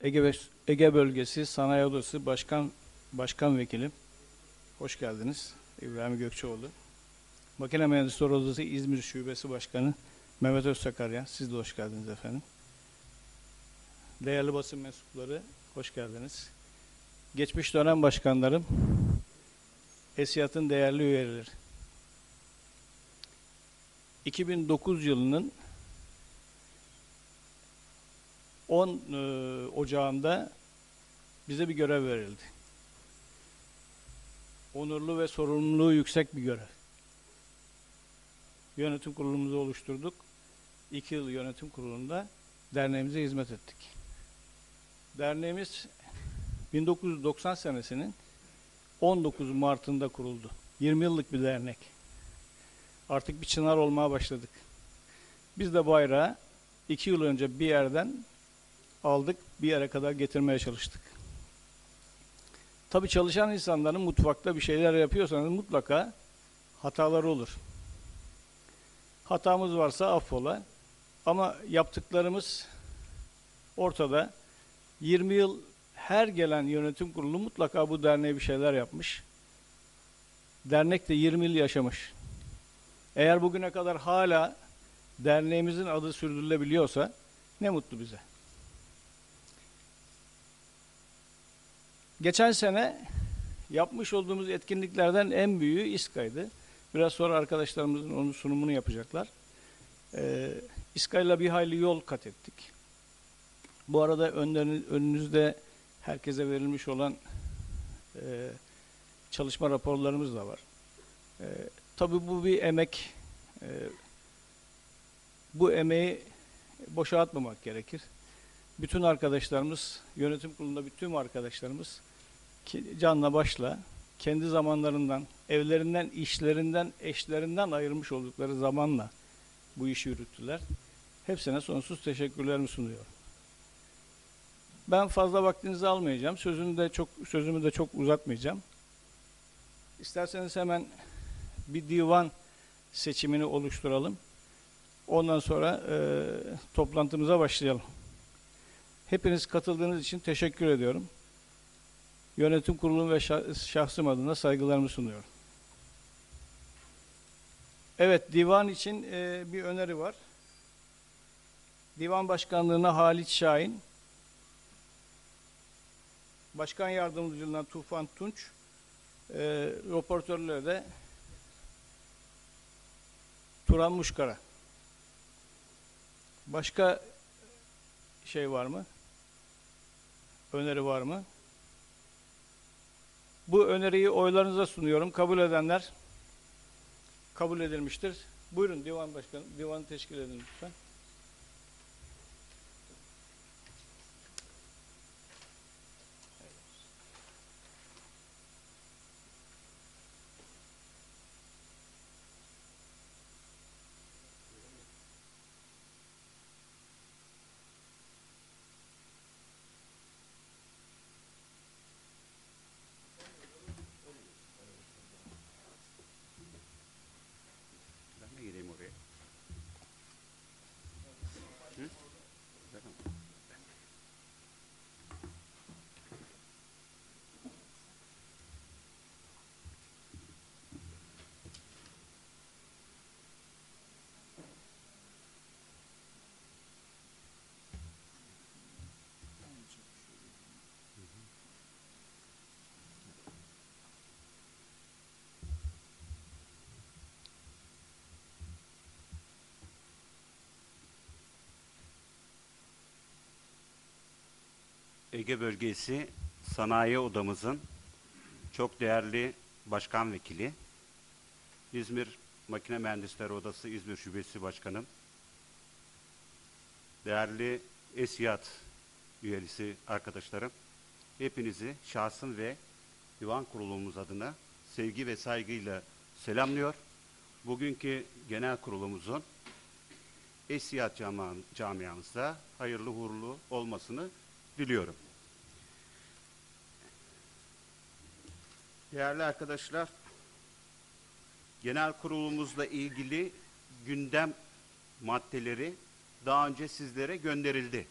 Ege, Ege Bölgesi Sanayi Odası Başkan Başkan Vekilim. Hoş geldiniz. İbrahim Gökçeoğlu. Makine Mühendisleri Odası İzmir Şubesi Başkanı Mehmet Özsakarya. Siz de hoş geldiniz efendim. Değerli basın mensupları, hoş geldiniz. Geçmiş dönem başkanlarım, ESİAD'ın değerli üyeleri. 2009 yılının 10 e, Ocağı'nda bize bir görev verildi. Onurlu ve sorumluluğu yüksek bir görev. Yönetim kurulumuzu oluşturduk. İki yıl yönetim kurulunda derneğimize hizmet ettik. Derneğimiz 1990 senesinin 19 Mart'ında kuruldu. 20 yıllık bir dernek. Artık bir çınar olmaya başladık. Biz de bayrağı iki yıl önce bir yerden aldık, bir yere kadar getirmeye çalıştık. Tabii çalışan insanların mutfakta bir şeyler yapıyorsanız mutlaka hataları olur. Hatamız varsa affola. Ama yaptıklarımız ortada. 20 yıl her gelen yönetim kurulu mutlaka bu derneğe bir şeyler yapmış. Dernek de 20 yıl yaşamış. Eğer bugüne kadar hala derneğimizin adı sürdürülebiliyorsa ne mutlu bize. Geçen sene yapmış olduğumuz etkinliklerden en büyüğü İSKA'ydı. Biraz sonra arkadaşlarımızın onun sunumunu yapacaklar. Ee, İSKA'yla bir hayli yol kat ettik. Bu arada önünüzde herkese verilmiş olan e, çalışma raporlarımız da var. E, tabii bu bir emek. E, bu emeği boşa atmamak gerekir. Bütün arkadaşlarımız, yönetim kurulunda bütün arkadaşlarımız canla başla kendi zamanlarından, evlerinden, işlerinden, eşlerinden ayırmış oldukları zamanla bu işi yürüttüler. Hepsine sonsuz teşekkürlerimi sunuyorum. Ben fazla vaktinizi almayacağım. Sözümü de çok sözümü de çok uzatmayacağım. İsterseniz hemen bir divan seçimini oluşturalım. Ondan sonra e, toplantımıza başlayalım. Hepiniz katıldığınız için teşekkür ediyorum. Yönetim kurulum ve şah- şahsım adına saygılarımı sunuyorum. Evet, divan için e, bir öneri var. Divan başkanlığına Halit Şahin, başkan yardımcılığına Tufan Tunç, e, röportörlere de Turan Muşkara. Başka şey var mı? Öneri var mı? Bu öneriyi oylarınıza sunuyorum. Kabul edenler kabul edilmiştir. Buyurun divan başkanı, divanı teşkil edin lütfen. Ege Bölgesi Sanayi Odamızın çok değerli başkan vekili, İzmir Makine Mühendisleri Odası İzmir Şubesi Başkanım, değerli ESİAD üyesi arkadaşlarım, hepinizi şahsım ve divan kurulumuz adına sevgi ve saygıyla selamlıyor. Bugünkü genel kurulumuzun Esiyat camiamızda hayırlı uğurlu olmasını diliyorum. Değerli arkadaşlar, genel kurulumuzla ilgili gündem maddeleri daha önce sizlere gönderildi.